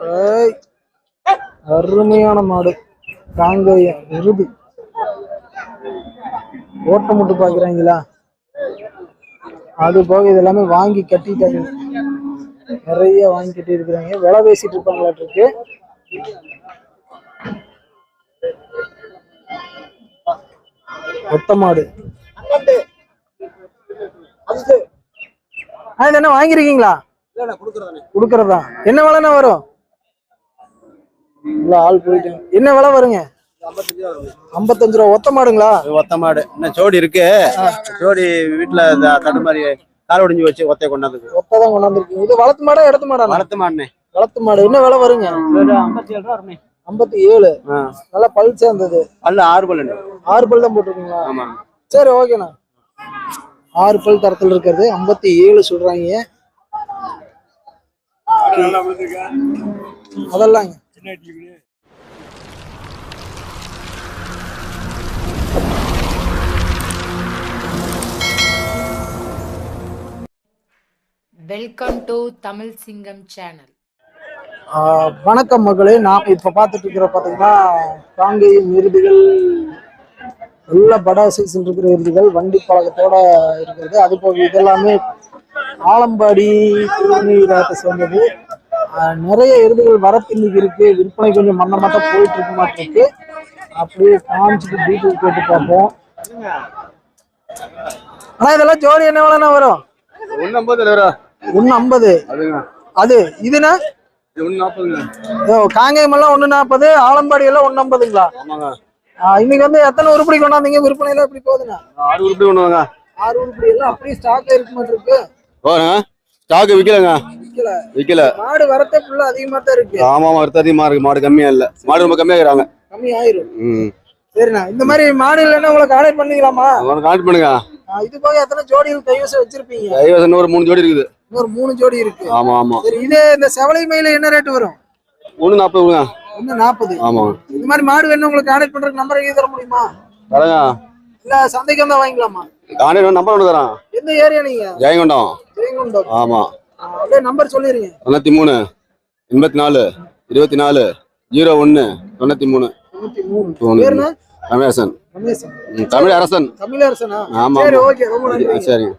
ஏய், அருமையான மாடு. காங்கேயம் விருது ஓட்ட முட்டு பாக்குறாங்களா? அது போக இது எல்லாமே வாங்கி கட்டிட்டாங்க. நிறைய வாங்கி கட்டி இருக்கிறாங்க விலை பேசிட்டு இருப்பாங்களாட்டு இருக்கு. ஒத்த மாடு. என்ன வாங்கிருக்கீங்களா கொடுக்கறதா? என்ன விலைண்ணா வரும்? இல்ல ஆள் போயிட்டு. என்ன விலை வருங்க? ஐம்பத்தஞ்சு ரூபா. ஒத்த மாடுங்களா? ஒத்த மாடு. இன்னும் ஜோடி இருக்கு. ஜோடி வீட்டுல இந்த தடுமாறி கால் ஒடிஞ்சு வச்சு ஒத்தைய கொண்டாந்து ஒத்ததான் கொண்டாந்துருக்கீங்க இது வளர்த்து மாடா இடத்து மாடா? வளர்த்து மாடுனே வளர்த்து மாடு. என்ன விலை வருங்க? ஐம்பத்தி ஏழு ரூபா வருமே ஐம்பத்தி ஏழு. நல்லா பல் சேர்ந்தது அல்ல ஆறு பல்லு ஆறு பல் தான் போட்டிருக்கீங்களா? ஆமா. சரி ஓகேண்ணா. ஆறு பல் தரத்தில் இருக்கிறது. ஐம்பத்தி ஏழு சொல்றாங்க. அதெல்லாங்க. வெல்கம் டு தமிழ் சிங்கம் சேனல் வணக்கம் மகளே. நாம் இப்ப பார்த்துட்டு இருக்கிற பாத்தீங்கன்னா காங்கேயம் விருதுகள் நல்ல படா சைஸ் இருக்கிற விருதுகள் வண்டி பழக்கத்தோட இருக்கிறது. அது போக இதெல்லாமே ஆலம்பாடி திருநீராத்தை சேர்ந்தது. நிறைய விருதுகள் வரத்து இன்னைக்கு இருக்கு. விற்பனை கொஞ்சம் மந்த மட்டும் போயிட்டு இருக்க மாட்டிருக்கு அப்படியே காமிச்சிட்டு டீட்டெயில் கேட்டு பார்ப்போம். ஆனா இதெல்லாம் ஜோடி என்ன விலைண்ணா வரும்? ஒண்ணு ஐம்பது ஒன்னு ஐம்பது அது இதுனா காங்கேயம் எல்லாம் ஒண்ணு நாற்பது ஆலம்பாடி எல்லாம் ஒண்ணு ஐம்பதுங்களா? இன்னைக்கு வந்து எத்தனை உருப்படி கொண்டாந்தீங்க? விற்பனை எல்லாம் எப்படி போகுதுண்ணா? ஆறு உருப்படி கொண்டு வாங்க. ஆறு உருப்படி எல்லாம் அப்படியே ஸ்டாக்ல இருக்க மாட்டிருக்கு ஸ்டாக் விக்கலங்க. விக்கல. விக்கல. மாடு வரத்தே ஃபுல்லா அதிகமா தான் இருக்கு. ஆமா அடுத்த அதிகமா இருக்கு. மாடு கம்மியா இல்ல. மாடு ரொம்ப கம்மியா இருக்கிறாங்க கம்மி ஆயிரும். ம். சரிண்ணா இந்த மாதிரி மாடு இல்லைன்னா உங்களை கான்டாக்ட் பண்ணிக்கலாமா? அவங்க கான்ட் பண்ணுங்க. இது போக எத்தனை ஜோடிகள் கைவசம் வச்சிருப்பீங்க? கைவசம் ஒரு மூணு ஜோடி இருக்குது. இன்னொரு மூணு ஜோடி இருக்கு. ஆமா ஆமா. சரி இது இந்த செவலை மயில என்ன ரேட் வரும்? ஒண்ணு நாற்பது கொடுங்க. ஒண்ணு நாற்பது ஆமா. இந்த மாதிரி மாடு வேணும் உங்களுக்கு கான்டாக்ட் பண்றதுக்கு நம்பர் எழுதி தர முடியுமா? தரங்க. இல்ல சந்தைக்கு வந்தா வாங்கிக்கலாமா? கான்டாக்ட் நம்பர் ஒன்று தரேன். எந்த ஏரியா நீங்க? ஜெயங்கொண்டம். ஜெயங்கொண்டம். ஆமா. நம்பர் சொல்லிருங்க. தொண்ணூத்தி மூணு எண்பத்தி நாலு இருபத்தி நாலு ஜீரோ ஒன்று தொண்ணூத்தி மூணு. ரமேசன். தமிழ் அரசன். ஆமா, ரொம்ப நன்றி. சரிங்க.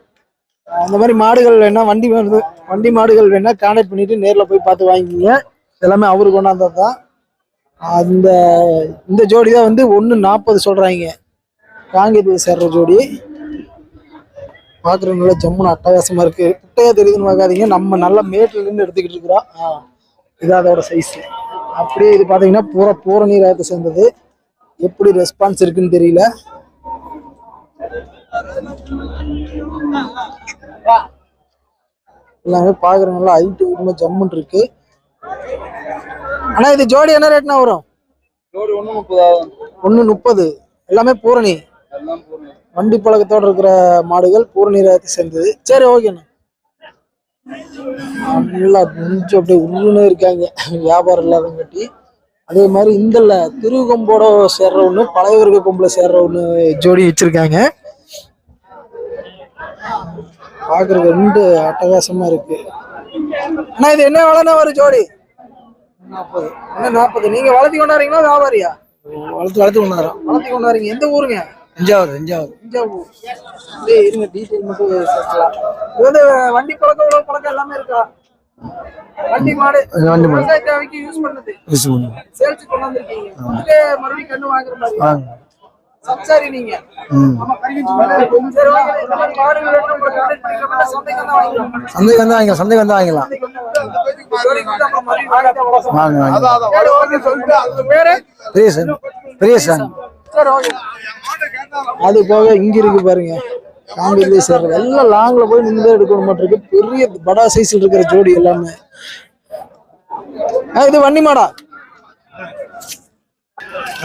அந்த மாதிரி மாடுகள் வேணா வண்டி வருது. வண்டி மாடுகள் வேணா கான்டாக்ட் பண்ணிட்டு நேர்ல போய் பார்த்து வாங்கிக்கிங்க எல்லாமே அவரு கொண்டாந்தது தான். அந்த இந்த ஜோடி தான் வந்து ஒன்று நாற்பது சொல்றாங்க. காங்கேயத்தில் சேர்ற ஜோடி. பார்க்குறது நல்லா ஜம்முன்னு அட்டகாசமா இருக்கு. குட்டையா தெரியுதுன்னு பார்க்காதீங்க. நம்ம நல்ல மேட்ல இருந்து எடுத்துக்கிட்டு இருக்கிறோம் இது அதோட சைஸ் அப்படியே இது பார்த்தீங்கன்னா பூரா பூர நீராயத்தை சேர்ந்தது. எப்படி ரெஸ்பான்ஸ் இருக்குன்னு தெரியல. எல்லாமே பாக்குறவங்க நல்லா ஹைட்டு ரொம்ப ஜம்முன் இருக்கு. ஆனா இது ஜோடி என்ன ரேட்னா வரும்? ஒண்ணு முப்பது. எல்லாமே பூரணி. வண்டி பழக்கத்தோட இருக்கிற மாடுகள் பூரணி ரகத்தை சேர்ந்தது சரி ஓகேண்ணா நல்லா கொஞ்சம் அப்படியே உருன்னு இருக்காங்க. வியாபாரம் இல்லாதங்காட்டி அதே மாதிரி இந்தல திருகொம்போட சேர்ற ஒண்ணு பழையவர்க கொம்புல சேர்ற ஒண்ணு ஜோடி வச்சிருக்காங்க. பாக்குறது ரெண்டு அட்டகாசமா இருக்கு. அண்ணா இது என்ன விலைன்னா ஒரு ஜோடி? நாற்பது என்ன நாற்பது நீங்க வளர்த்தி கொண்டாடுறீங்களா வியாபாரியா? வளர்த்து வளர்த்து கொண்டாடுறோம். வளர்த்தி கொண்டாடுறீங்க. எந்த ஊருங்க? தஞ்சாவூர் தஞ்சாவூர் தஞ்சாவூர் இருங்க டீட்டெயில் மட்டும் இது வண்டி பழக்கம் உழவு பழக்கம் எல்லாமே இருக்கா வண்டி மாடு வண்டி மாடு. விவசாய தேவைக்கு யூஸ் பண்ணது யூஸ் பண்ணுவோம் சேல்ஸ் கொண்டு வந்திருக்கீங்க வந்துட்டு மறுபடியும் கண்ணு வாங்குற மாதிரி வாங்க சம்சாரி நீங்க. சந்தைக்கு வந்தா வாங்கிக்கலாம். சந்தைக்கு வந்து வாங்கிக்கலாம். வாங்க வாங்க சரி, okay, அது போக இங்க இருக்கு பாருங்க. காங்கிரே சேர்றது எல்லாம் லாங்கில் போய் நின்று தான் எடுக்கணும் மாட்டிருக்கு பெரிய படா சைஸில் இருக்கிற ஜோடி எல்லாமே. ஆ, இது வண்டி மாடா.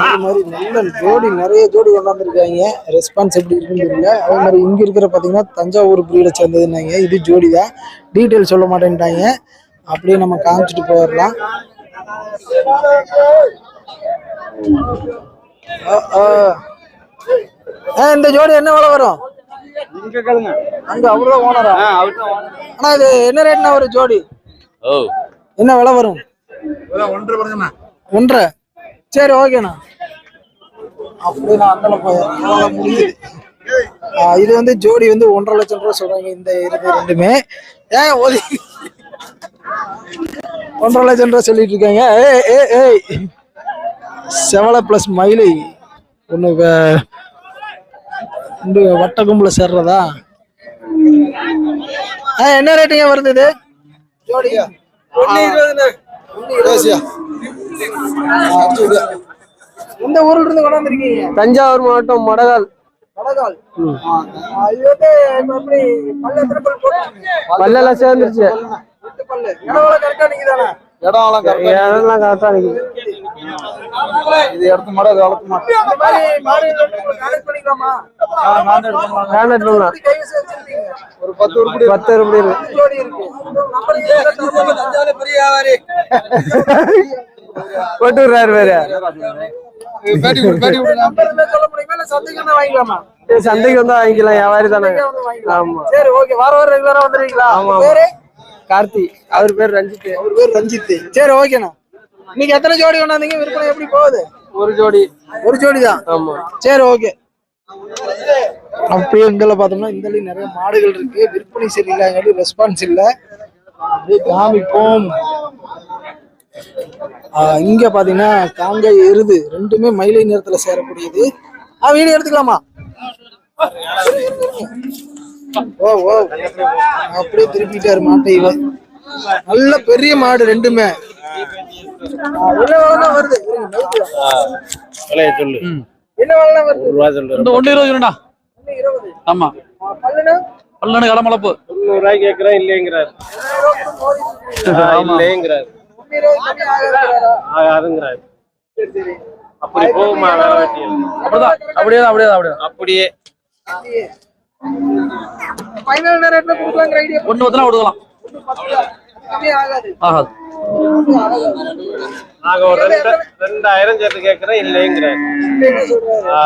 அதே மாதிரி நல்ல ஜோடி நிறைய ஜோடி கொண்டாந்துருக்காங்க. ரெஸ்பான்ஸ் எப்படி இருக்குன்னு தெரியல. அதே மாதிரி இங்கே இருக்கிற பார்த்தீங்கன்னா தஞ்சாவூர் பிரீடை சேர்ந்ததுன்னாங்க. இது ஜோடி தான் டீட்டெயில் சொல்ல மாட்டேன்ட்டாங்க. அப்படியே நம்ம காமிச்சிட்டு போயிடலாம். இந்த ஜோடி என்ன விலை வரும்? இங்க கேளுங்க. அங்க அவருதான் ஓனரா? ஆனா இது என்ன ரேட்னா ஒரு ஜோடி? ஓ. என்ன விலை வரும்? ஒன்றரை சரி ஓகேண்ணா. அப்படியே நான் அந்தல முடியுது. இது வந்து ஜோடி வந்து ஒன்றரை லட்சம் ரூபா சொல்றாங்க இந்த இது ரெண்டுமே. ஏன் ஓதி ஒன்றரை லட்சம் ரூபா சொல்லிட்டு இருக்காங்க. ஏய் ஏய் ஏய். செவலை பிளஸ் மயிலை ஒன்று ரெண்டு வட்ட கும்பல சேர்றதா? ஆ என்ன ரேட்டுங்க வருது இது? எந்த ஊர்ல இருந்து கொண்டாந்துருக்கீங்க தஞ்சாவூர் மாவட்டம் மடகால்? பல்லெல்லாம் சேர்ந்துருச்சு. பல்லு. கரெக்டா நிக்குதானே இடம்லாம் கரெக்டா நிக்குது. இது எடுத்து மாடு அது வளர்த்து மாடு. இந்த மாதிரி மாடு கனெக்ட் பண்ணிக்கலாமா? கான்டாக்ட் பண்ணலாம் எப்படி கைவசம் வச்சிருக்கீங்க? ஒரு பத்து உருப்படி உருப்படி போட்டு விடுறாரு வேற. சந்தைக்கு வந்தா வாங்கிக்கலாம்? வியாபாரி தானே. ஆமா. சரி ஓகே வார வாரம் ரெகுலரா வந்துருவீங்களா? ஆமா, கார்த்தி. அவர் பேர் ரஞ்சித். அவர் பேர் ரஞ்சித். சரி ஓகேண்ணா இன்னைக்கு எத்தனை ஜோடி கொண்டாந்தீங்க? விற்பனை எப்படி போகுது? ஒரு ஜோடி. ஒரு ஜோடி தான்? ஆமா. சரி ஓகே அப்படியே இங்கல பார்த்தோம்னா இந்த நிறைய மாடுகள் இருக்கு. விற்பனை சரியில்லைங்காட்டி ரெஸ்பான்ஸ் இல்ல. அப்படியே காமிப்போம். ஆஹ் இங்க பாத்தீங்கன்னா காங்காய் எருது ரெண்டுமே மயிலை நிறத்துல சேரக்கூடியது. ஆ வீடியோ எடுத்துக்கலாமா? ஓ ஓ அப்படியே திருப்பிட்டாரு மாட்டை இவன். நல்ல பெரிய மாடு ரெண்டுமே. என்ன வருது. சொல்லு. என்ன வருது? இந்த இருபது ஆமா. பல்லுனா தொண்ணூறு கேட்கிறேன் இல்லைங்கிறார். இல்லைங்கிறார். ஆகாதுங்கிறாரா? சரி அப்படி போகுமா அப்படிதான் அப்படியே தான் அப்படியே தான் அப்படியே. அப்படியே. ஃபைனல் என்ன ரேட்ல கொடுக்கலாங்கிற ஐடியா ஒன்று பத்தினா கொடுக்கலாம் கம்மி ஆகாது. ஆகாது. நாங்க ஒரு ரெண்டு ரெண்டாயிரம் சேர்த்து கேட்கிறேன் ஆ.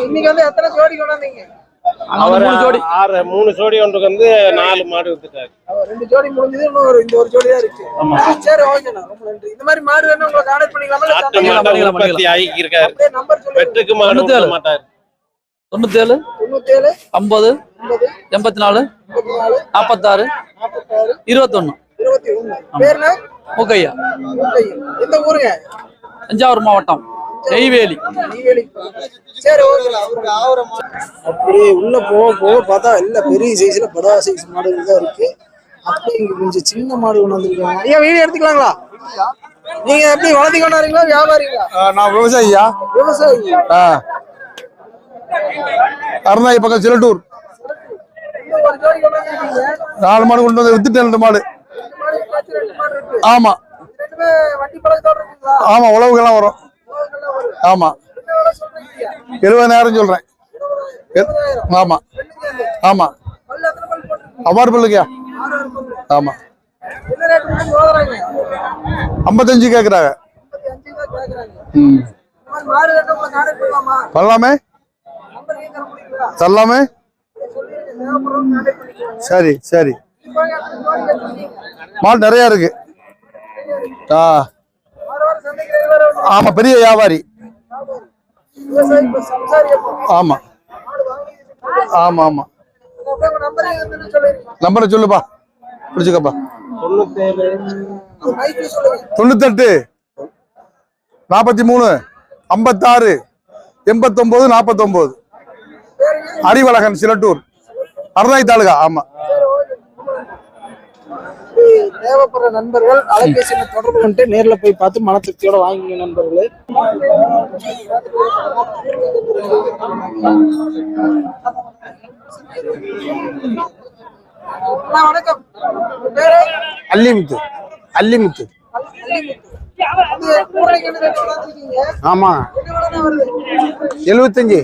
இன்னைக்கு வந்து எத்தனை ஜோடி கொண்டாந்தீங்க? அவர் மூணு ஜோடி. ஆறு மூணு ஜோடி ஒன்றுக்கு வந்து நாலு மாடு வித்துட்டாரு. ரெண்டு ஜோடி முடிஞ்சது இன்னும் ஒரு இந்த ஒரு ஜோடி தான் இருக்கு. சரி ஓகேண்ணா ரொம்ப நன்றி. இந்த மாதிரி மாடு வேணும் உங்களை கான்டாக்ட் பண்ணிக்கலாமா? உற்பத்தி அப்படியே நம்பர் சொல்லுங்க வெட்டுக்கு மாடு தொண்ணூத்தி ஏழு. ஐம்பது எண்பத்தி நாலு நாற்பத்தாறு இருபத்தொன்னு. முக்கையா. முத்தையன். எந்த ஊருங்க? தஞ்சாவூர் மாவட்டம் நெய்வேலி. அப்படியே உள்ள போக போக பார்த்தா இல்ல பெரிய சைஸ்ல படா சைஸ் மாடுகள் தான் இருக்கு. அப்படியே இங்க கொஞ்சம் சின்ன மாடு கொண்டு வந்திருக்காங்க. ஐயா வீடியோ எடுத்துக்கலாங்களா? நீங்க எப்படி வளர்த்தி கொண்டாடுறீங்களா வியாபாரிங்களா? நான் விவசாயியா? விவசாயி. அருணாய் பக்கம் சிலட்டூர். நாலு மாடு கொண்டு வந்து வித்துட்டேன் ரெண்டு மாடு. ஆமா. ஆமா வரும் உழவுகள்லாம் வருது. ஆமா. எழுபதாயிரம் சொல்றேன். ஆமா. ஆமா. அவ்வாறு பிள்ளைக்கா ஆமா. ஐம்பத்தஞ்சு கேக்குறாங்க. ம். பண்ணலாமா பண்ணலாமே நம்பர் ஏன் தர முடியுங்களா தரலாமே சரி சரி. மால் நிறைய இருக்கு. ஆ. ஆமாம் பெரிய வியாபாரி. ஆமா. ஆமா ஆமா. நம்பரை சொல்லுப்பா. பிடிச்சுக்கப்பா. தொண்ணூத்தெட்டு நாப்பத்தி மூணு ஐம்பத்தாறு எண்பத்தொம்போது நாற்பத்தொம்போது அறிவழகன் சிலட்டூர். அருணாய் தாலுகா ஆமா. தேவைப்படுற நண்பர்கள் அலைபேசி எண்ணை தொடர்பு கொண்டு நேர்ல போய் பார்த்து மன திருப்தியோட வாங்கிங்க நண்பர்களே. வணக்கம். அல்லிமுத்து. அல்லிமுத்து. ஆமா. எழுபத்தஞ்சு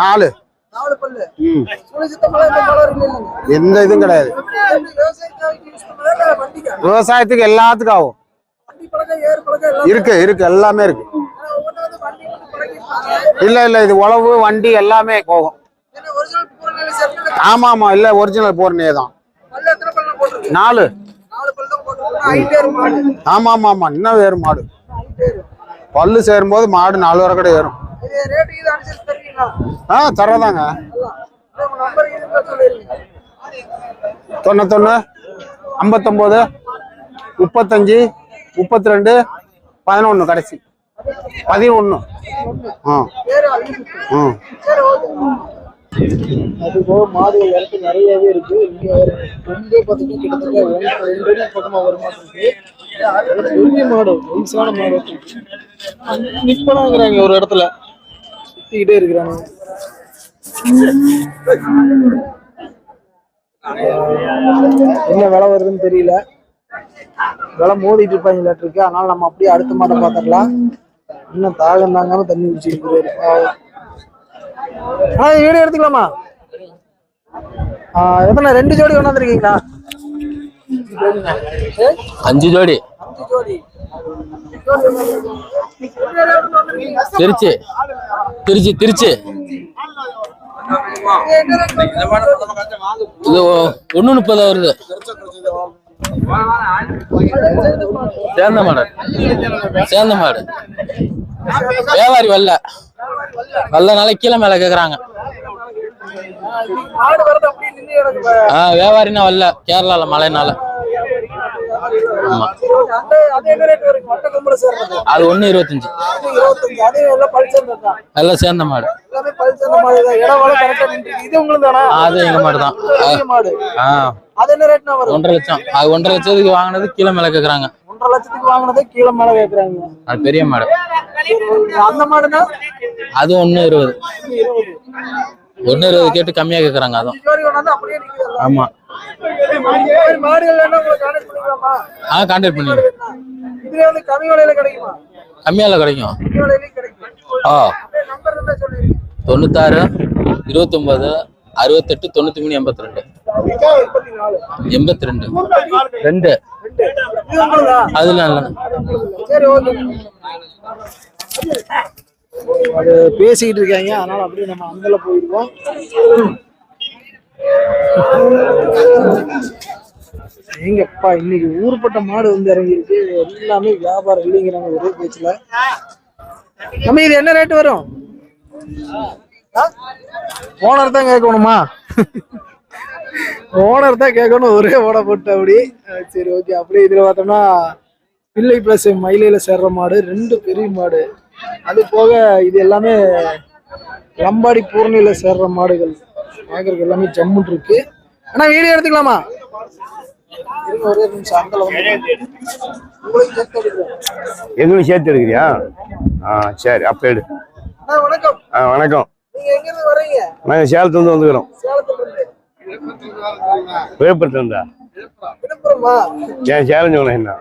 நாலு. எந்த இதுவும் கிடையாது. விவசாயத்துக்கு எல்லாத்துக்கும் ஆகும். இருக்கு இருக்கு எல்லாமே இருக்கு. இல்ல இல்ல இது உழவு வண்டி எல்லாமே போகும். ஆமா ஆமா இல்ல ஒரிஜினல் போர்னே தான். நாலு. ஆமா ஆமா ஆமா இன்னும் ஏறும் மாடு. பல்லு சேரும் போது மாடு நாலு வரை கூட ஏறும். ஆ தரதாங்க. தொண்ணூத்தொன்னு ஐம்பத்தொம்போது முப்பத்தஞ்சு முப்பத்தி ரெண்டு பதினொன்று கடைசி பதினொன்று ஆ. பேரு அதுபோக ம் இடத்து அது நிறையவே இருக்கு. இங்க ஒரு கொம்பே பார்த்தீங்கன்னா கிட்டத்தட்ட ரெண்டு பக்கமா வர மாட்டிருக்கு பெரிய மாடு வயசான மாடு. நிப்பனாங்கிறாங்க ஒரு இடத்துல. சுத்திக்கிட்டே இருக்கிறாங்க. என்ன விலை வருதுன்னு தெரியல. விலை மோதிட்டு இருப்பாங்க இருக்கு அதனால நம்ம அப்படியே அடுத்த மாட்டை பாத்துக்கலாம் இன்னும் தாகம் தாங்காம தண்ணி குடிச்சிருக்கிறாரு ஆ வீடியோ எடுத்துக்கலாமா? ஆ, எத்தனை ரெண்டு ஜோடி கொண்டாந்துருக்கீங்களா அஞ்சு ஜோடி. அஞ்சு ஜோடி. திருச்சி. திருச்சி திருச்சி. இது ஒண்ணு முப்பது வருது. சேர்ந்த மாடு. சேர்ந்த மாடு. வியாபாரி வரல. வெள்ளனால கீழே மேல கேக்குறாங்க. ஆஹ் வியாபாரினா வரல. கேரளால மழைனால. அது ஒண்ணு இருபத்தஞ்சு. எல்லாம் சேர்ந்த மாடு. அது எங்க மாடுதான் ஒன்றரை லட்சம். அது ஒன்றரை லட்சத்துக்கு வாங்கினது கீழே மேல கேக்குறாங்க. ஒன்றரை லட்சத்துக்கு வாங்கினதே கீழே மேல கேக்குறாங்க. அது பெரிய மாடு. அந்த மாடுனா? அது ஒண்ணு இருபது. ஒண்ணு இருபது கேட்டு கம்மியா கேக்குறாங்க அதுவும். ஆமா. ஆ கான்டாக்ட் பண்ணிடு இதுல வந்து கம்மி விலையில கிடைக்குமா? கம்மியால கிடைக்கும். ஆ. தொண்ணூத்தாறு இருபத்தொன்பது அறுபத்தெட்டு தொண்ணூத்தி மூணு எண்பத்தி ரெண்டு. எண்பத்தி ரெண்டு. ரெண்டு அதுல அது பேசிக்கிட்டு இருக்காங்க அதனால அப்படியே நம்ம அங்கல போயிருக்கோம் எங்கப்பா இன்னைக்கு ஊர்பட்ட மாடு வந்து இறங்கியிருக்கு. எல்லாமே வியாபாரம் இல்லைங்கிறாங்க ஒரே பேச்சுல. நம்ம இது என்ன ரேட் வரும்? ஓனர் தான் கேட்கணுமா? ஓனர் தான் கேட்கணும் ஒரே ஓட போட்டு அப்படி. சரி ஓகே அப்படியே இதுல பார்த்தோம்னா பிள்ளை பிளஸ் மயிலையில சேர்ற மாடு ரெண்டு பெரிய மாடு. அது போக இது எல்லாமே லம்பாடி பூர்ணியில சேர்ற மாடுகள். பார்க்கறதுக்கு எல்லாமே ஜம்முன் இருக்கு. ஆனா வீடியோ எடுத்துக்கலாமா? ஒரே நிமிஷம். சேர்த்து எடுக்கிறேன். எங்களுக்கு சேர்த்து எடுக்கிறியா? ஆ சரி அப்ப எடு. வணக்கம். ஆ வணக்கம். நாங்கள் சேலத்துலேருந்து வந்துக்கிறோம். விழுப்புரத்துல இருந்தா ஏன் சேலம் சொன்ன என்ன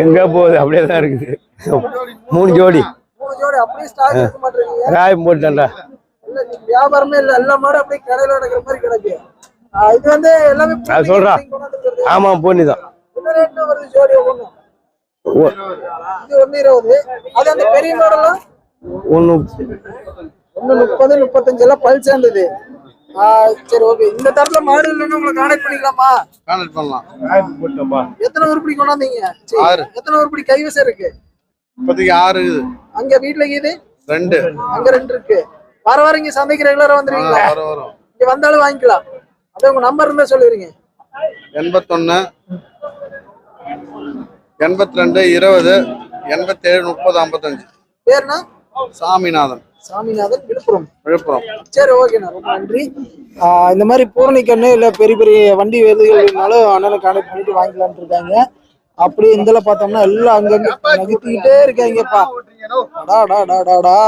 எங்க போகுது? அப்படியே தான் இருக்குது. மூணு ஜோடி. இல்ல நீ வியாபாரமே இல்ல. எல்லா மாடும் அப்படியே கடையில நடக்கிற மாதிரி கிடக்கு. இது வந்து எல்லாமே சொல்றா. ஆமாம் பொண்ணு தான். என்ன ரேட்ல வருது ஜோடி ஒண்ணு. ஒ- இது ஒண்ணு இருபது. அது அந்த பெரிய மாடலாம் ஒண்ணு ஒண்ணு முப்பது முப்பத்தஞ்சு எல்லாம் பல் சேர்ந்தது. சரி ஓகே இந்த தரத்துல மாடு இல்லைன்னு உங்களை கான்டாக்ட் பண்ணிக்கலாமா? கான்டாக்ட் பண்ணலாம். எத்தனை உருப்படி கொண்டாந்தீங்க? ஆறு. எத்தனை உருப்படி கைவசம் இருக்கு? இப்போதைக்கு ஆறு அங்க வீட்டுல இது ரெண்டு. அங்க ரெண்டு இருக்கு. வர வர இங்க சந்தைக்கு ரெகுலரா வந்துருவீங்களா? வரும் வரும். இங்க வந்தாலும் வாங்கிக்கலாம். அப்படியே உங்க நம்பர் இருந்தா சொல்லிருங்க. எண்பத்தொன்னு எண்பத்தி ரெண்டு இருபது எண்பத்தேழு முப்பது ஐம்பத்தஞ்சு. பேர்னா? சாமிநாதன். சாமிநாதன் விழுப்புரம். விழுப்புரம். சரி ஓகேண்ணா ரொம்ப நன்றி. இந்த மாதிரி பூரணி கண்ணு இல்ல பெரிய பெரிய வண்டி வேதுகள் வேணாலும் அண்ணனை கான்டாக்ட் பண்ணிட்டு வாங்கிக்கலாம்னு இருக்காங்க. அப்படியே இந்தல பார்த்தோம்னா எல்லாம் அங்கங்க நகர்த்திக்கிட்டே இருக்காங்கப்பா. அடா டா டா டா டா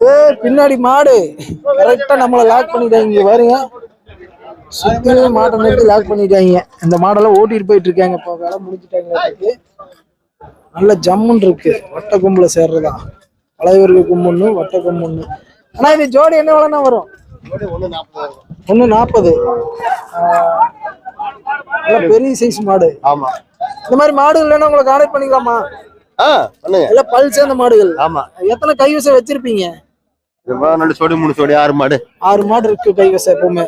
ஏ பின்னாடி மாடு. கரெக்டா நம்மள லாக் பண்ணிட்டாங்க இங்க பாருங்க. சுத்தியே மாட்டை நிறுத்தி லாக் பண்ணிட்டாங்க. இந்த மாடெல்லாம் ஓட்டிட்டு போயிட்டு இருக்காங்க இப்போ வேலை முடிஞ்சுட்டாங்க. நல்ல ஜம்முன்னு இருக்கு. வட்ட கும்பல சேர்றதா. பழையவர்கள் கும்பொண்ணு வட்ட கும்பொண்ணு ஆனா இது ஜோடி என்ன விலைனா வரும்? ஒண்ணு நாற்பது பெரிய சைஸ் மாடு. ஆமா. இந்த மாதிரி மாடு இல்லைன்னா உங்களை கான்டாக்ட் பண்ணிக்கலாமா? எல்லாம் பல் சேர்ந்த மாடுகள். ஆமா. எத்தனை கைவசம் வச்சிருப்பீங்க? ரெண்டு சோடி மூணு சோடி ஆறு மாடு. ஆறு மாடு இருக்கு கைவசம் எப்பவுமே.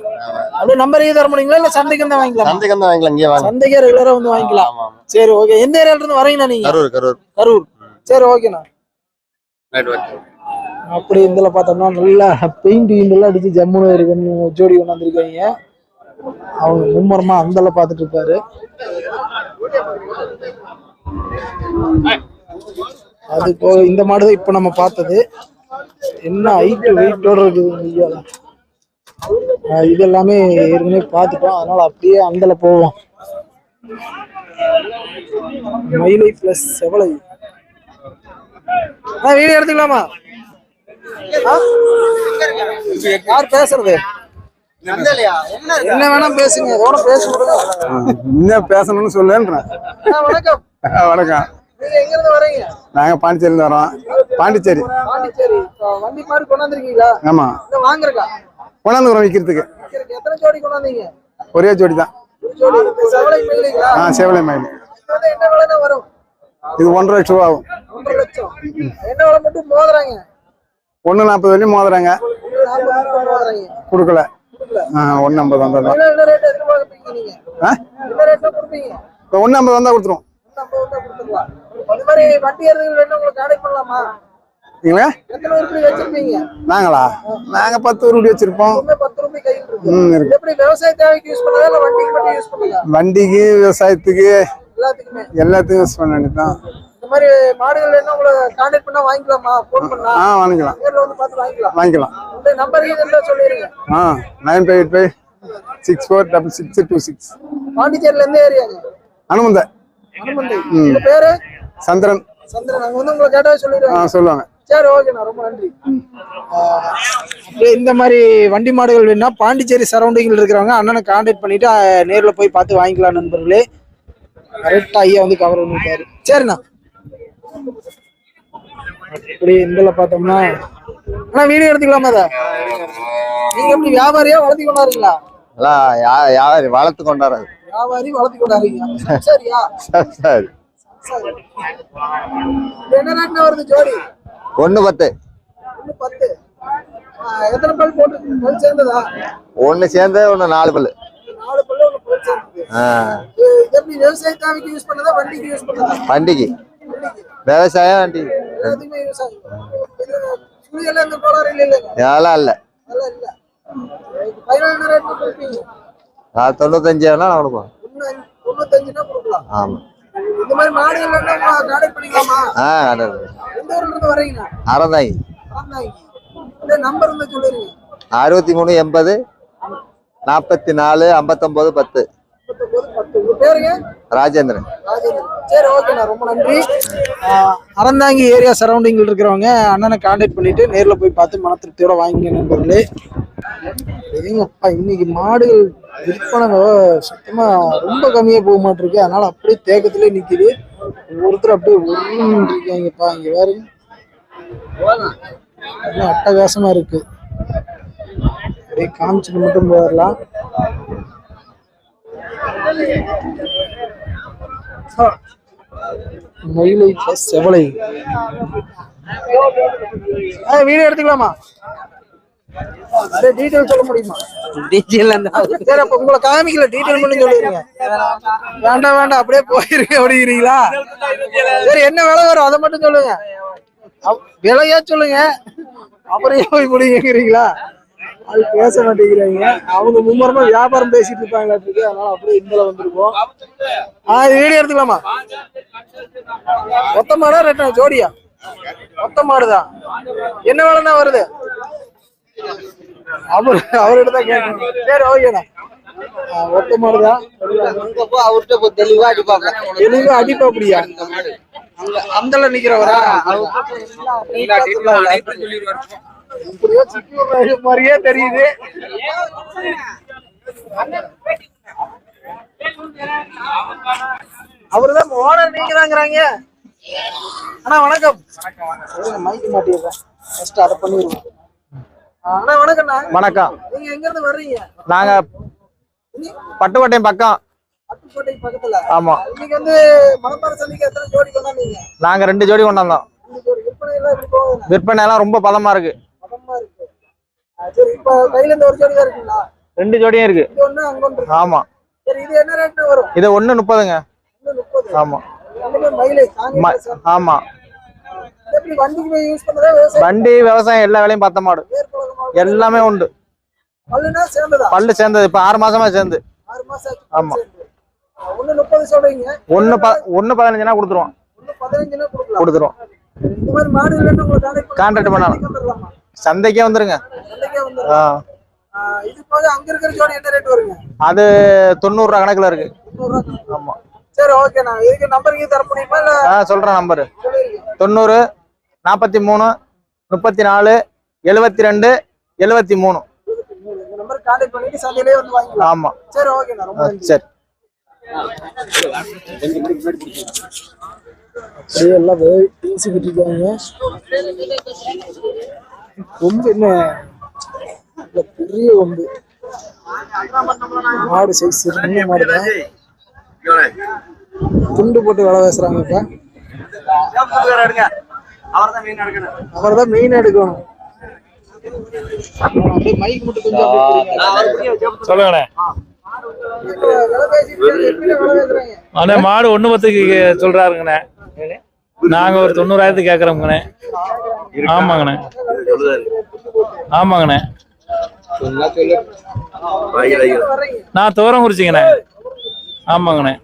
அப்படியே நம்பர் தர முடியுங்களா? இல்ல சந்தைக்கு தான் வாங்கிக்கலாம்? சந்தைக்கு வாங்கிக்கலாம் இங்கே வாங்க. சந்தைக்கே ரெகுலரா வந்து வாங்கிக்கலாம். சரி ஓகே எந்த ஏரியால இருந்து வரீங்கண்ணா நீங்க? கரூர் கரூர். கரூர். சரி ஓகேண்ணா அப்படி இதுல பார்த்தோம்னா நல்லா பெயிண்ட் எல்லாம் அடிச்சு ஜம்முன்னு இருக்குன்னு ஜோடி கொண்டாந்துருக்காங்க அவங்க மும்மரமா அந்தல பார்த்துட்டு இருப்பாரு அது போக இந்த மாடு தான் இப்ப நம்ம பார்த்தது. என்ன ஹைட் வெயிட்டோட இருக்குது ஐயா. இது எல்லாமே ஏற்கனவே பார்த்துட்டோம். அதனால அப்படியே அந்தல போவோம். மயிலை பிளஸ் செவலை வீடியோ எடுத்துக்கலாமா? யார் பேசுறது? என்ன வேணா பேசுங்க எதோட பேச என்ன பேசணும்னு சொல்லுன்றேன் வணக்கம். வணக்கம். நீங்க எங்க இருந்து பாண்டிச்சேரியில வரோம். பாண்டிச்சேரி. பாண்டிச்சேரி. வண்டி மாடு கொண்டாந்துருக்கீங்களா? ஆமா. இல்ல வாங்குறக்கா கொண்டாந்துக்கிறோம் விற்கிறதுக்கு சரி, எத்தனை ஜோடி கொண்டாந்தீங்க? ஒரே ஜோடி. தான் ஆ சேவலை மயில். என்ன வரும்? இது ஒன்றரை லட்சம் ரூபா ஆகும். ஒன்று நாற்பது வரையும் மோதுறாங்க. கொடுக்கல. ஒன்று ஐம்பது வந்தா இப்போ ஒன்று ஐம்பது வந்தா பண்ணலாமா? நீங்களா? நாங்க பத்து வச்சிருப்போம். ரூபாய் கையில் இருக்கு. ம் இருக்கு. எப்படி விவசாய தேவைக்கு யூஸ் பண்ணதா இல்ல வண்டிக்கு மட்டும் யூஸ் பண்ணதா? வண்டிக்கு விவசாயத்துக்கு எல்லாத்துக்குமே. எல்லாத்துக்கும் யூஸ் பண்ண வேண்டியதுதான். இந்த மாதிரி மாடுகள் என்ன உங்களை கான்டாக்ட் பண்ணா வாங்கிக்கலாமா? போன் பண்ணா? ஆ வாங்கிக்கலாம். நேர்ல வந்து பார்த்து வாங்கிக்கலாம். வாங்கிக்கலாம். இந்த நம்பர் இருந்தா சொல்லிருங்க. ஆ nine five eight five six four double six two six பாண்டிச்சேரியில எந்த ஏரியாங்க அனுமந்த. அனுமந்தை. உங்க பேரு? சந்திரன். சந்திரன். நாங்க வந்து உங்களை கேட்டா ஆ சொல்லிடுவாங்க சொல்லுவாங்க. சரி ஓகேண்ணா ரொம்ப நன்றி. அப்படியே இந்த மாதிரி வண்டி மாடுகள் வேணும்னா பாண்டிச்சேரி சரௌண்டிங்கில் இருக்கிறவங்க அண்ணனை கான்டாக்ட் பண்ணிட்டு நேர்ல போய் பார்த்து வாங்கிக்கலாம் நண்பர்களே. கரெக்டா ஐயா வந்து கவர் பண்ணிட்டாரு. சரிண்ணா. அப்படி இந்தல பார்த்தோம்னா அண்ணா வீடியோ எடுத்துக்கலாமா அதை நீங்க எப்படி வியாபாரியா வளர்த்தி கொண்டாருங்களா யார் வளர்த்து கொண்டாடுறது? வியாபாரி வளர்த்தி கொண்டாருங்க சரியா? சரி என்ன வருது ஜோடி? ஒன்று பத்து. ஒண்ணு பத்து. எத்தனை பல் போட்டு பல் சேர்ந்ததா? ஒன்று சேர்ந்து நாலு பல்லு. நாலு பல்லு வண்டிக்கு விவசாயம் வண்டி. கோளாறு இல்லை. தொண்ணூத்தஞ்சு வேணா நான் கொடுப்போம் ஒண்ணு அஞ்சு- தொண்ணூத்தஞ்சுனா கொடுக்கலாம். ஆமாம் இந்த மாதிரி மாடு இல்லைன்னா கான்டாக்ட் பண்ணிக்கலாமா? ஆ அடடட. எந்த ஊர்ல இருந்து வரீங்கண்ணா அறந்தாங்கி. அறுபத்தி மூணு எண்பது நாற்பத்தி நாலு ஐம்பத்தொம்போது பத்து. ராஜேந்திரன். ராஜேந்திரன். சரி ஓகேண்ணா ரொம்ப நன்றி. அறந்தாங்கி ஏரியா சரௌண்டிங்கில் இருக்கிறவங்க அண்ணனை கான்டாக்ட் பண்ணிட்டு நேர்ல போய் பார்த்து மன திருப்தியோட வாங்கிங்க நண்பர்களே. ஏங்கப்பா இன்னைக்கு மாடுகள் விற்பனை விவ- சுத்தமா ரொம்ப கம்மியா போக மாட்டிருக்கு. அதனால அப்படியே தேக்கத்திலே நிக்குது. ஒருத்தர் அப்படியே ஒருன்னு இருக்காங்கப்பா இங்க வேற எல்லாம் அட்டகாசமா இருக்கு. அப்படியே காமிச்சுட்டு மட்டும் போயிடலாம். மயிலை பிளஸ் செவலை. வீடியோ எடுத்துக்கலாமா? டீடைல் சொல்ல முடியுமா? சரி அப்ப உங்களை காமிக்கல டீடைல் பண்ணி சொல்லிருங்க வேண்டாம் வேண்டாம் அப்படியே போயிருங்க அப்படிங்கிறீங்களா? சரி என்ன விலை வரும் அதை மட்டும் சொல்லுங்க. விலையா சொல்லுங்க. அப்புறம் போய் முடியுங்கிறீங்களா? அது பேச மாட்டேங்கிறாங்க. அவங்க மும்மரமா வியாபாரம் பேசிட்டு இருப்பாங்களா இருக்கு. அதனால அப்படியே இந்தல வந்திருக்கோம். ஆ இது வீடியோ எடுத்துக்கலாமா? மொத்த மாடா ரெட்டா ஜோடியா? மொத்த மாடுதான் என்ன வேலைன்னா வருது? அவர் அவர்கிட்ட தான் கேட்கணும். சரி ஓகேண்ணா. ஒத்த மாடுதான் அவர்கிட்ட தெளிவா அடிப்பாங்க தெளிவா அடிப்பா அப்படியா அந்தல நிக்கிறவரா மாதிரியே தெரியுது. அவர்தான் ஓனர் நீங்க தாங்கிறாங்க அண்ணா வணக்கம். இருங்க, மைக் மாட்டிடுறேன். ஃபர்ஸ்ட் அதை பண்ணிடுவோம் அண்ணா வணக்கம்ண்ணா வணக்கம். நீங்க எங்க இருந்து வர்றீங்க? நாங்க பட்டுக்கோட்டையம் பக்கம். அட்டுக்கோட்டை பக்கத்துல. ஆமா. இன்னைக்கு வந்து மணப்பாறை சந்தைக்கு எத்தனை ஜோடி கொண்டாந்தீங்க? நாங்க ரெண்டு ஜோடி கொண்டாந்தோம். விற்பனை எல்லாம் ரொம்ப பதமா இருக்கு. சரி இப்ப கையில இந்த ஒரு ஜோடி தான் இருக்குங்களா? ரெண்டு ஜோடியும் இருக்கு. இது ஒண்ணு அங்க ஒன்று இருக்கு. ஆமா. சரி இது என்ன ரேட்ல வரும்? இது ஒண்ணு முப்பதுங்க. ஒண்ணு முப்பது. ஆமா. ரெண்டுமே மைலேஜ் ம- ஆமா. எப்படி வண்டிக்கு போய் யூஸ் பண்றதா விவசாயம் வண்டி விவசாயம் எல்லா வேலையும் பார்த்த மாடு. எல்லாமே உண்டு. பல்லுனா சேர்ந்ததா? பல்லு சேர்ந்தது. இப்ப ஆறு மாசமா சேர்ந்து. ஆறு மாசம் ஆச்சு ஆமா. சேர்ந்து. ஒண்ணு முப்பது சொல்றீங்க. ஒண்ணு ப ஒண்ணு பதினஞ்சுனா கொடுத்துருவோம். ஒண்ணு பதினஞ்சுனா கொடுக்கலாம். கொடுத்துருவோம். இந்த மாதிரி மாடு இல்லைன்னா உங்களுக்கு கான்டாக்ட் Contact பண்ணலாம். சந்தைக்கே வந்துருங்க. சந்தைக்கே ஆ, வந்துடலாம் ஆ, இது போக அங்க இருக்கிற ஜோடி என்ன ரேட் வருங்க? அது தொண்ணூறு ரூபா கணக்குல இருக்கு. ஆமா. சரி ஓகே நான் இதுக்கு நம்பருக்கு தர முடியுமா இல்ல? ஆ சொல்றேன் நம்பரு தொண்ணூறு நாற்பத்தி மூணு முப்பத்தி நாலு எழுபத்தி ரெண்டு எழுபத்தி மூணு ஆமா. சரி ஓகே நான் ரொம்ப ஆ, நன்றி. சரி. அப்படியே எல்லாம் வே- பேசிக்கிட்டு இருக்காங்க. கொம்பு என்ன? பெரிய கொம்பு. மாடு சைஸ் சின்ன மாடு தான். துண்டு போட்டு வேலை பேசுறாங்க இப்ப. அவர் தான் மெயின் எடுக்கணும். மைக் மட்டும் கொஞ்சம். சொல்லுங்கண்ணே. அண்ணே மாடு ஒண்ணு பத்துக்கு சொல்றாருங்கண்ணே. நாங்க ஒரு தொண்ணூறாயிரத்துக்கு கேக்குறோம்ங்கண்ணே ஆமாங்கண்ணே ஆமாங்கண்ணே நான் துவரம் குறிச்சிங்கண்ணே ஆமாங்கண்ணே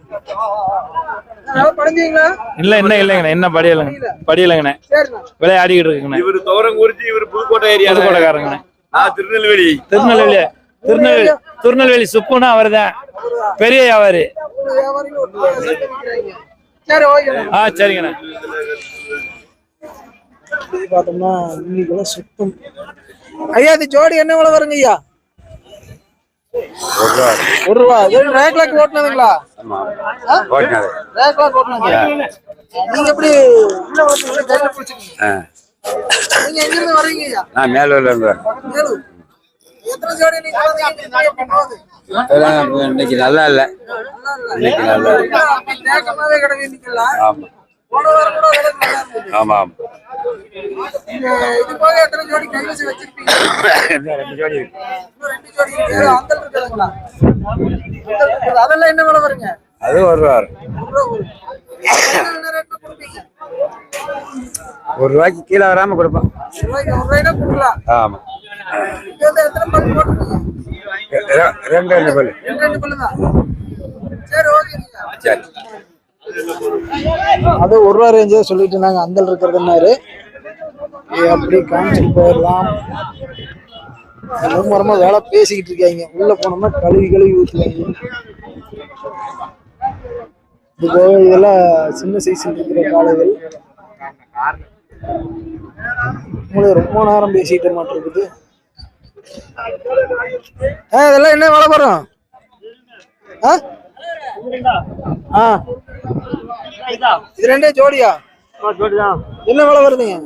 இல்ல என்ன இல்லைங்கண்ணே என்ன படியலைங்க? படியலைங்கண்ணே. விளையாடிக்கிட்டு இருக்குங்கண்ணே இவரு துவரம் குறிச்சி இவரு புதுக்கோட்டை ஏரியா புதுக்கோட்டைக்காரங்கண்ணே நான் திருநெல்வேலி. திருநெல்வேலி. திருநெல்வேலி. திருநெல்வேலி சுப்புன்னா அவர்தான். பெரிய வியாபாரி. சரி ஓகேண்ணா ஆ சரிங்கண்ணே. இது பார்த்தோம்னா இன்னைக்கெல்லாம் சுத்தம். ஐயா இது ஜோடி என்ன விலை வருங்க ஐயா? ஒரு ரூபா. இது ரேக்லாக் ஓட்டுனதுங்களா? ஆ? ரேக்லாக் ஓட்டுனது. நீங்க எப்படி உள்ள ஓட்டுனீங்க கையில பிடிச்சிருக்கீங்க நீங்க எங்க இருந்து வர்றீங்க ஐயா? நான் மேலூர்ல இருந்து மேலூர். இன்னைக்கு நல்லா இல்ல. நல்லா இல்ல. இன்னைக்கு நல்லா இல்ல. ஆமா. அதெல்லாம் என்ன விலை வருங்க? அது ஒரு ரூபா. ஒரு ரூபாய்க்கு கீழே வராம கொடுப்போம். ஆமா. ரெண்டு ரெண்டு பல்லு சரி அது ஒரு ரூபா ரேஞ்சே சொல்லிட்டு இருந்தாங்க அந்தல் இருக்கிறதுனாரு அப்படி காமிச்சிட்டு போயிடலாம். ரொம்ப ரொம்ப வேலை பேசிக்கிட்டு இருக்காங்க. உள்ள போனோம்னா கழுவி கழுவி ஊற்றுவாங்க இது போக இதெல்லாம் சின்ன சைஸில் இருக்கிற காளைகள். உங்களுக்கு ரொம்ப நேரம் பேசிக்கிட்ட மாட்டிருக்குது. ஆ இதெல்லாம் என்ன வேலை வரும் ஆ? ஆ. இது ரெண்டே ஜோடியா? என்ன விலை வருதுங்க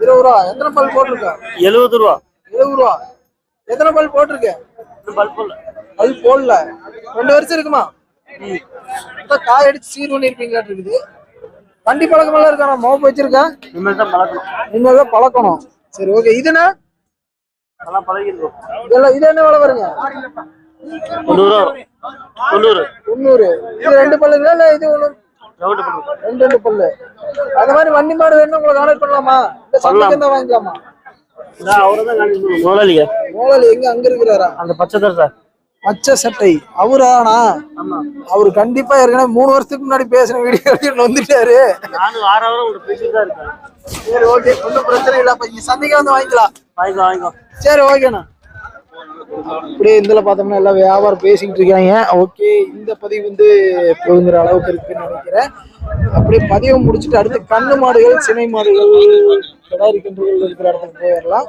இருபது ரூபா எத்தனை பல் போட்டிருக்க? எழுபது ரூபா. எழுபது ரூபா. எத்தனை பல் போட்டிருக்க? பல் போடல. ரெண்டு வருஷம் இருக்குமா? காய் அடிச்சு சீர் பண்ணிருப்பீங்களா இருக்குது. வண்டி பழக்கமெல்லாம் இருக்கா? நான் மோப் வச்சிருக்கேன். இனிமேல் தான் பழக்கணும். சரி ஓகே இதுனா இதெல்லாம் இது என்ன விலை வருங்க? தொண்ணூறு தொண்ணூறு. இது ரெண்டு பல்லுங்களா இல்ல இது ஒண்ணு? ரெண்டு ரெண்டு பல்லு. அந்த மாதிரி வண்டி மாடு வேணும் உங்களை கான்டாக்ட் பண்ணலாமா? இல்ல சந்தைக்கு இருந்தா வாங்கிக்கலாமா? முதலாளிங்க மோதல் எங்க அங்க இருக்கிறாரா? அந்த பச்சை சார். பச்சை சட்டை. அவரானா? அவரு கண்டிப்பா ஏற்கனவே மூணு வருஷத்துக்கு முன்னாடி பேசின வீடியோ வந்துட்டாரு. நானும் ஆறு ஹவர் உங்களுக்கு பேசிட்டு இருக்கேன். சரி ஓகே ஒன்றும் பிரச்சனை இல்லை. இங்க சந்தைக்கு வந்து வாங்கிக்கலாம் வாங்கிக்கோ வாங்கிக்கோ சரி ஓகேண்ணா அப்படியே இதுல பார்த்தோம்னா எல்லாம் வியாபாரம் பேசிக்கிட்டு இருக்காங்க. ஓகே இந்த பதிவு வந்து போகுங்கிற அளவுக்கு இருக்குன்னு நினைக்கிறேன். அப்படியே பதிவு முடிச்சுட்டு அடுத்து கண்ணு மாடுகள் சினை மாடுகள் கிடாரி கன்றுகள் இருக்கிற இடத்துக்கு போயிடலாம்.